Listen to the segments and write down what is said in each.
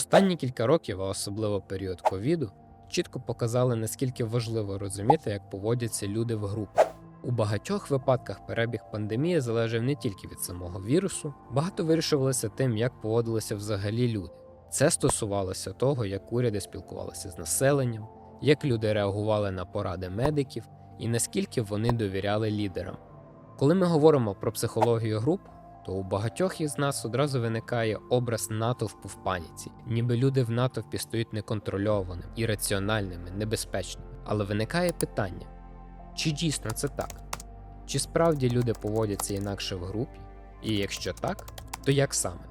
Останні кілька років, а особливо період ковіду, чітко показали, наскільки важливо розуміти, як поводяться люди в групах. У багатьох випадках перебіг пандемії залежав не тільки від самого вірусу, багато вирішувалося тим, як поводилися взагалі люди. Це стосувалося того, як уряди спілкувалися з населенням, як люди реагували на поради медиків і наскільки вони довіряли лідерам. Коли ми говоримо про психологію груп, то у багатьох із нас одразу виникає образ натовпу в паніці, ніби люди в натовпі стають неконтрольованими, ірраціональними, небезпечними. Але виникає питання: чи дійсно це так? Чи справді люди поводяться інакше в групі? І якщо так, то як саме?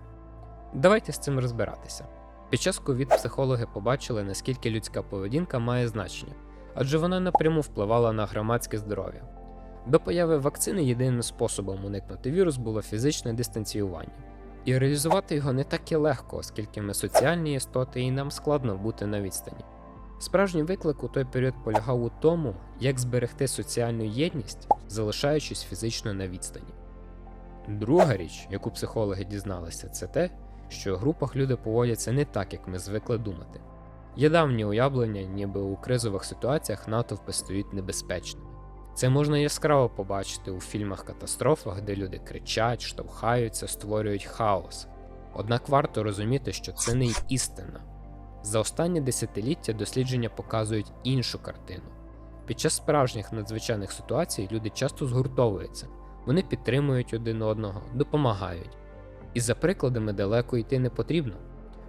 Давайте з цим розбиратися. Під час ковід психологи побачили, наскільки людська поведінка має значення, адже вона напряму впливала на громадське здоров'я. До появи вакцини єдиним способом уникнути вірус було фізичне дистанціювання. І реалізувати його не так і легко, оскільки ми соціальні істоти і нам складно бути на відстані. Справжній виклик у той період полягав у тому, як зберегти соціальну єдність, залишаючись фізично на відстані. Друга річ, яку психологи дізналися, це те, що в групах люди поводяться не так, як ми звикли думати. Є давні уявлення, ніби у кризових ситуаціях натовпи стають небезпечними. Це можна яскраво побачити у фільмах-катастрофах, де люди кричать, штовхаються, створюють хаос. Однак варто розуміти, що це не істина. За останні десятиліття дослідження показують іншу картину. Під час справжніх надзвичайних ситуацій люди часто згуртовуються, вони підтримують один одного, допомагають. І за прикладами далеко йти не потрібно.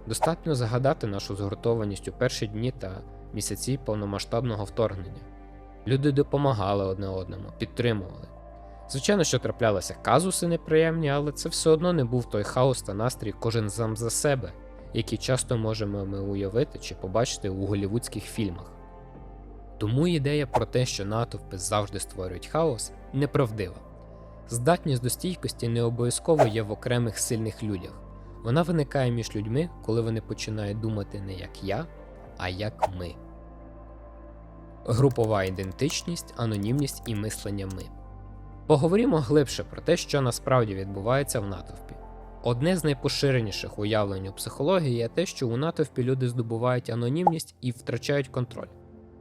Достатньо згадати нашу згуртованість у перші дні та місяці повномасштабного вторгнення. Люди допомагали одне одному, підтримували. Звичайно, що траплялися казуси неприємні, але це все одно не був той хаос та настрій кожен сам за себе, який часто можемо ми уявити чи побачити у голівудських фільмах. Тому ідея про те, що натовпи завжди створюють хаос, неправдива. Здатність до стійкості не обов'язково є в окремих сильних людях. Вона виникає між людьми, коли вони починають думати не як я, а як ми. Групова ідентичність, анонімність і мислення ми. Поговоримо глибше про те, що насправді відбувається в натовпі. Одне з найпоширеніших уявлень у психології є те, що у натовпі люди здобувають анонімність і втрачають контроль.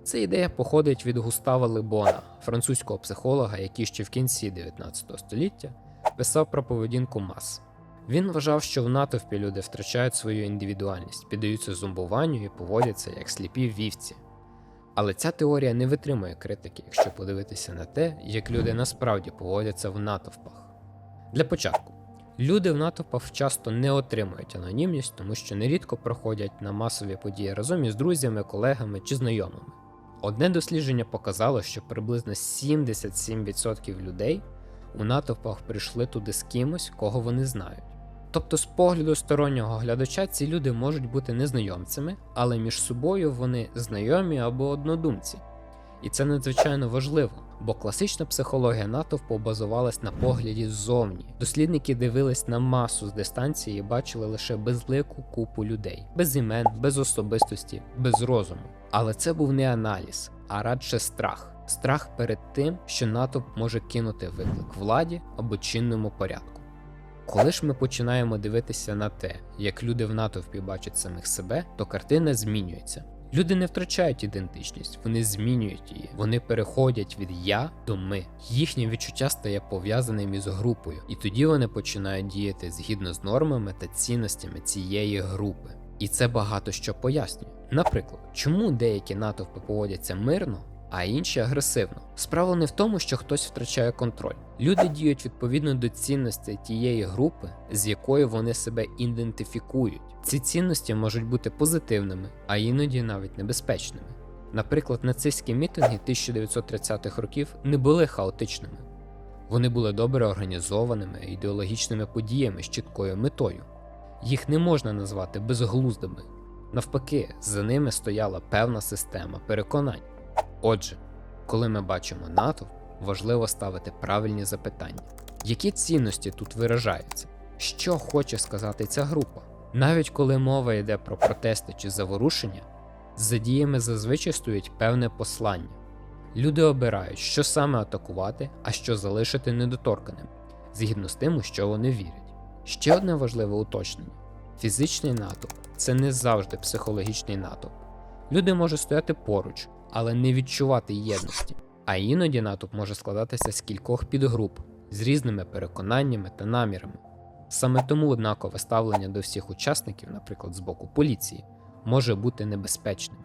Ця ідея походить від Густава Лебона, французького психолога, який ще в кінці 19 століття писав про поведінку мас. Він вважав, що в натовпі люди втрачають свою індивідуальність, піддаються зумбуванню і поводяться як сліпі вівці. Але ця теорія не витримує критики, якщо подивитися на те, як люди насправді поводяться в натовпах. Для початку, люди в натовпах часто не отримують анонімність, тому що нерідко проходять на масові події разом із друзями, колегами чи знайомими. Одне дослідження показало, що приблизно 77% людей у натовпах прийшли туди з кимось, кого вони знають. Тобто, з погляду стороннього глядача ці люди можуть бути незнайомцями, але між собою вони знайомі або однодумці. І це надзвичайно важливо, бо класична психологія натовпу базувалась на погляді ззовні. Дослідники дивились на масу з дистанції і бачили лише безлику купу людей, без імен, без особистості, без розуму. Але це був не аналіз, а радше страх. Страх перед тим, що натовп може кинути виклик владі або чинному порядку. Коли ж ми починаємо дивитися на те, як люди в натовпі бачать самих себе, то картина змінюється. Люди не втрачають ідентичність, вони змінюють її, вони переходять від я до ми. Їхнє відчуття стає пов'язаним із групою, і тоді вони починають діяти згідно з нормами та цінностями цієї групи. І це багато що пояснює. Наприклад, чому деякі натовпи поводяться мирно, а інші агресивно. Справа не в тому, що хтось втрачає контроль. Люди діють відповідно до цінностей тієї групи, з якою вони себе ідентифікують. Ці цінності можуть бути позитивними, а іноді навіть небезпечними. Наприклад, нацистські мітинги 1930-х років не були хаотичними. Вони були добре організованими ідеологічними подіями з чіткою метою. Їх не можна назвати безглуздими. Навпаки, за ними стояла певна система переконань. Отже, коли ми бачимо натовп, важливо ставити правильні запитання. Які цінності тут виражаються? Що хоче сказати ця група? Навіть коли мова йде про протести чи заворушення, за діями зазвичай стоїть певне послання. Люди обирають, що саме атакувати, а що залишити недоторканим, згідно з тим, у що вони вірять. Ще одне важливе уточнення: фізичний натовп це не завжди психологічний натовп. Люди можуть стояти поруч, але не відчувати єдності. А іноді натовп може складатися з кількох підгруп з різними переконаннями та намірами. Саме тому однакове ставлення до всіх учасників, наприклад, з боку поліції, може бути небезпечним.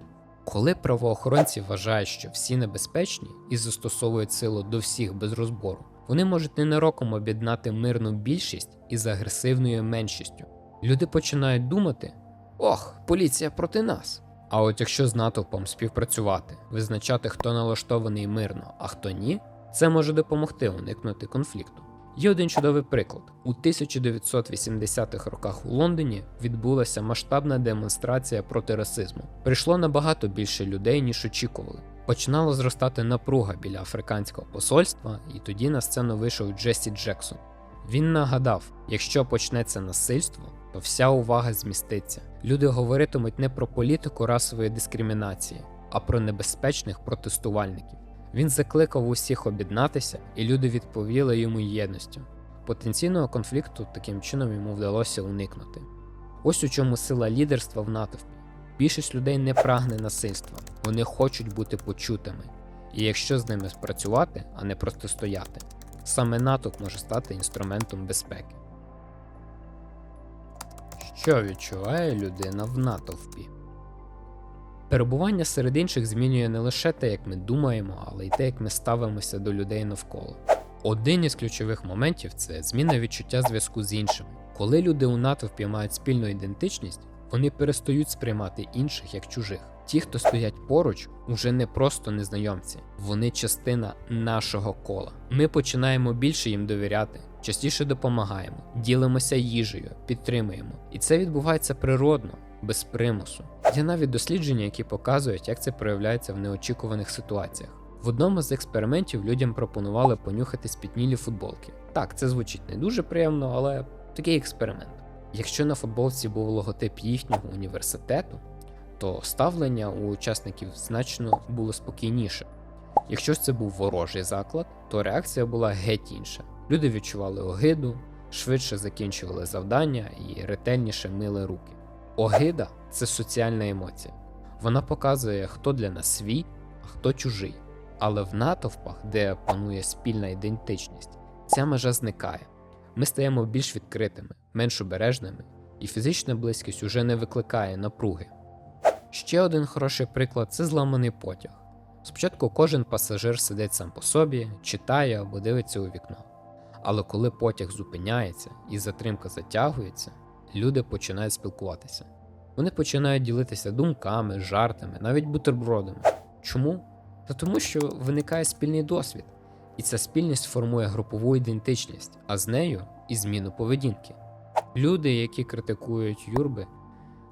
Коли правоохоронці вважають, що всі небезпечні і застосовують силу до всіх без розбору, вони можуть ненароком об'єднати мирну більшість із агресивною меншістю. Люди починають думати: ох, поліція проти нас. А от якщо з натовпом співпрацювати, визначати, хто налаштований мирно, а хто ні, це може допомогти уникнути конфлікту. Є один чудовий приклад: у 1980-х роках у Лондоні відбулася масштабна демонстрація проти расизму. Прийшло набагато більше людей, ніж очікували. Починала зростати напруга біля африканського посольства, і тоді на сцену вийшов Джесі Джексон. Він нагадав: якщо почнеться насильство, то вся увага зміститься. Люди говоритимуть не про політику расової дискримінації, а про небезпечних протестувальників. Він закликав усіх об'єднатися, і люди відповіли йому єдністю. Потенційного конфлікту таким чином йому вдалося уникнути. Ось у чому сила лідерства в натовпі. Більшість людей не прагне насильства, вони хочуть бути почутими. І якщо з ними спрацювати, а не протистояти, саме натовп може стати інструментом безпеки. Що відчуває людина в натовпі? Перебування серед інших змінює не лише те, як ми думаємо, але й те, як ми ставимося до людей навколо. Один із ключових моментів це зміна відчуття зв'язку з іншими. Коли люди у натовпі мають спільну ідентичність, вони перестають сприймати інших як чужих. Ті, хто стоять поруч, уже не просто незнайомці, вони частина нашого кола. Ми починаємо більше їм довіряти, частіше допомагаємо, ділимося їжею, підтримуємо. І це відбувається природно, без примусу. Є навіть дослідження, які показують, як це проявляється в неочікуваних ситуаціях. В одному з експериментів людям пропонували понюхати спітнілі футболки. Так, це звучить не дуже приємно, але такий експеримент. Якщо на футболці був логотип їхнього університету, то ставлення у учасників значно було спокійніше. Якщо ж це був ворожий заклад, то реакція була геть інша. Люди відчували огиду, швидше закінчували завдання і ретельніше мили руки. Огида це соціальна емоція. Вона показує, хто для нас свій, а хто чужий. Але в натовпах, де панує спільна ідентичність, ця межа зникає. Ми стаємо більш відкритими, менш обережними, і фізична близькість уже не викликає напруги. Ще один хороший приклад це зламаний потяг. Спочатку кожен пасажир сидить сам по собі, читає або дивиться у вікно. Але коли потяг зупиняється і затримка затягується, люди починають спілкуватися. Вони починають ділитися думками, жартами, навіть бутербродами. Чому? Та тому, що виникає спільний досвід, і ця спільність формує групову ідентичність, а з нею і зміну поведінки. Люди, які критикують юрби,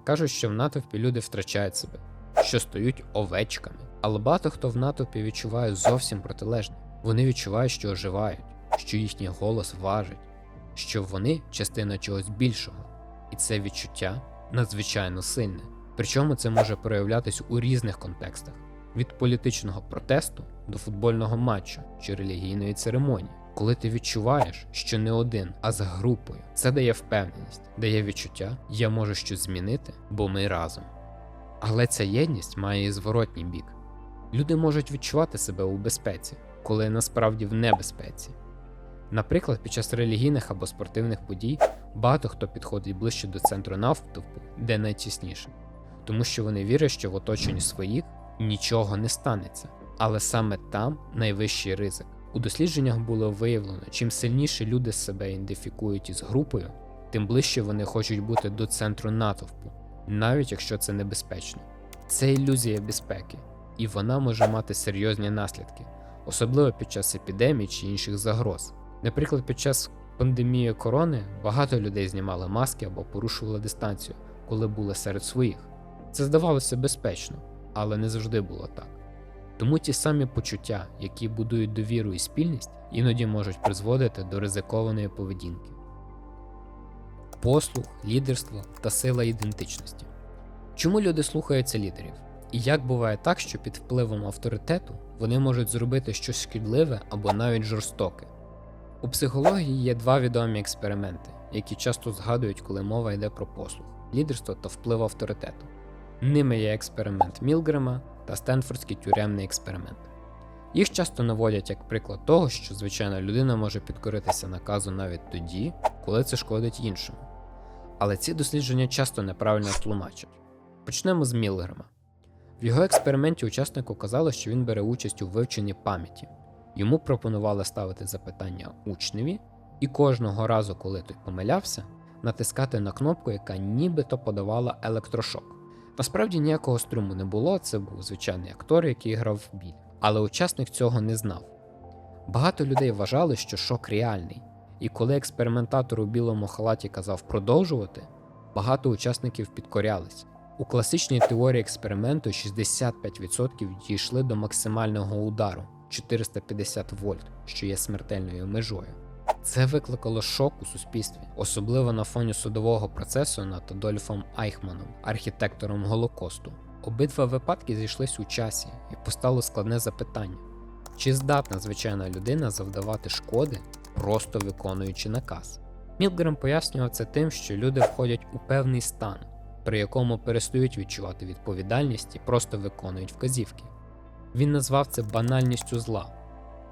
кажуть, що в натовпі люди втрачають себе, що стають овечками. Але багато хто в натовпі відчуває зовсім протилежне. Вони відчувають, що оживають, що їхній голос важить, що вони частина чогось більшого, і це відчуття надзвичайно сильне. Причому це може проявлятись у різних контекстах: від політичного протесту до футбольного матчу чи релігійної церемонії. Коли ти відчуваєш, що не один, а з групою, це дає впевненість, дає відчуття, я можу щось змінити, бо ми разом. Але ця єдність має і зворотній бік. Люди можуть відчувати себе у безпеці, коли насправді в небезпеці. Наприклад, під час релігійних або спортивних подій багато хто підходить ближче до центру навтовпу, де найтісніше, тому що вони вірять, що в оточенні своїх нічого не станеться. Але саме там найвищий ризик. У дослідженнях було виявлено, чим сильніше люди себе ідентифікують із групою, тим ближче вони хочуть бути до центру натовпу, навіть якщо це небезпечно. Це ілюзія безпеки, і вона може мати серйозні наслідки, особливо під час епідемій чи інших загроз. Наприклад, під час пандемії корони багато людей знімали маски або порушували дистанцію, коли були серед своїх. Це здавалося безпечно, але не завжди було так. Тому ті самі почуття, які будують довіру і спільність, іноді можуть призводити до ризикованої поведінки. Послуг, лідерство та сила ідентичності. Чому люди слухаються лідерів? І як буває так, що під впливом авторитету вони можуть зробити щось шкідливе або навіть жорстоке? У психології є два відомі експерименти, які часто згадують, коли мова йде про послуг. лідерства та впливу авторитету. Ними є експеримент Мілгрема та Стенфордський тюремний експеримент. Їх часто наводять як приклад того, що звичайна людина може підкоритися наказу навіть тоді, коли це шкодить іншому. Але ці дослідження часто неправильно тлумачать. Почнемо з Мілгрема. В його експерименті учаснику казали, що він бере участь у вивченні пам'яті. Йому пропонували ставити запитання учневі, і кожного разу, коли той помилявся, натискати на кнопку, яка нібито подавала електрошок. Насправді ніякого струму не було, це був звичайний актор, який грав в біль. Але учасник цього не знав. Багато людей вважали, що шок реальний, і коли експериментатор у білому халаті казав продовжувати, багато учасників підкорялись. У класичній теорії експерименту 65% дійшли до максимального удару 450 вольт, що є смертельною межою. Це викликало шок у суспільстві, особливо на фоні судового процесу над Адольфом Айхманом, архітектором Голокосту. Обидва випадки зійшлись у часі, і постало складне запитання: чи здатна звичайна людина завдавати шкоди, просто виконуючи наказ? Мілгрем пояснював це тим, що люди входять у певний стан, при якому перестають відчувати відповідальність і просто виконують вказівки. Він назвав це банальністю зла.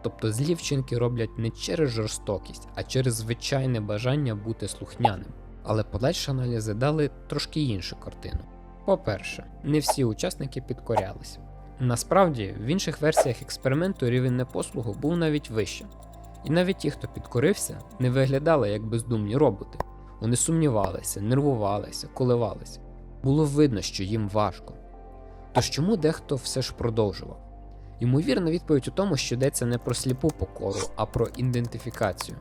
Тобто злі вчинки роблять не через жорстокість, а через звичайне бажання бути слухняним. Але подальші аналізи дали трошки іншу картину. По-перше, не всі учасники підкорялись. Насправді, в інших версіях експерименту рівень непослугу був навіть вищим. І навіть ті, хто підкорився, не виглядали як бездумні роботи. Вони сумнівалися, нервувалися, коливалися. Було видно, що їм важко. Тож чому дехто все ж продовжував? Ймовірна відповідь у тому, що йдеться не про сліпу покору, а про ідентифікацію.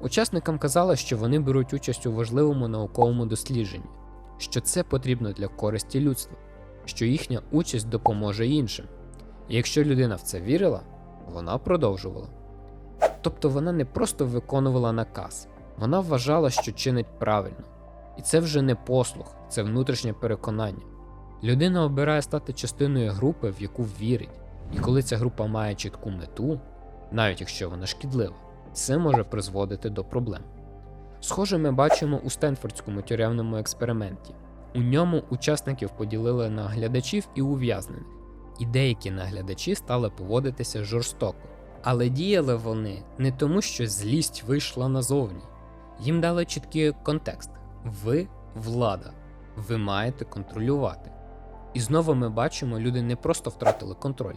Учасникам казали, що вони беруть участь у важливому науковому дослідженні, що це потрібно для користі людства, що їхня участь допоможе іншим. І якщо людина в це вірила, вона продовжувала. Тобто вона не просто виконувала наказ, вона вважала, що чинить правильно. І це вже не послух, це внутрішнє переконання. Людина обирає стати частиною групи, в яку вірить, і коли ця група має чітку мету, навіть якщо вона шкідлива, це може призводити до проблем. Схоже, ми бачимо у Стенфордському тюремному експерименті. У ньому учасників поділили на глядачів і ув'язнених, і деякі наглядачі стали поводитися жорстоко. Але діяли вони не тому, що злість вийшла назовні. Їм дали чіткий контекст: ви влада, ви маєте контролювати. І знову ми бачимо, люди не просто втратили контроль,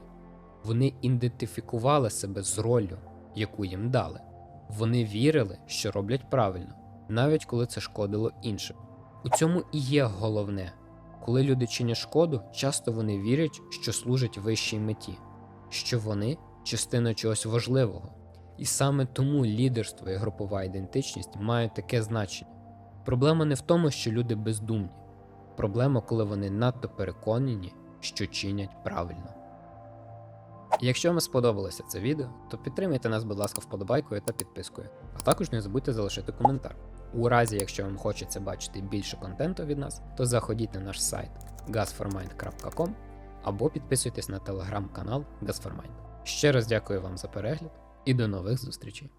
вони ідентифікували себе з роллю, яку їм дали. Вони вірили, що роблять правильно, навіть коли це шкодило іншим. У цьому і є головне. Коли люди чинять шкоду, часто вони вірять, що служать вищій меті, що вони частина чогось важливого. І саме тому лідерство і групова ідентичність мають таке значення. Проблема не в тому, що люди бездумні, проблема, коли вони надто переконані, що чинять правильно. Якщо вам сподобалося це відео, то підтримайте нас, будь ласка, вподобайкою та підпискою, а також не забудьте залишити коментар. У разі, якщо вам хочеться бачити більше контенту від нас, то заходіть на наш сайт gasformind.com або підписуйтесь на телеграм-канал Gasformind. Ще раз дякую вам за перегляд і до нових зустрічей!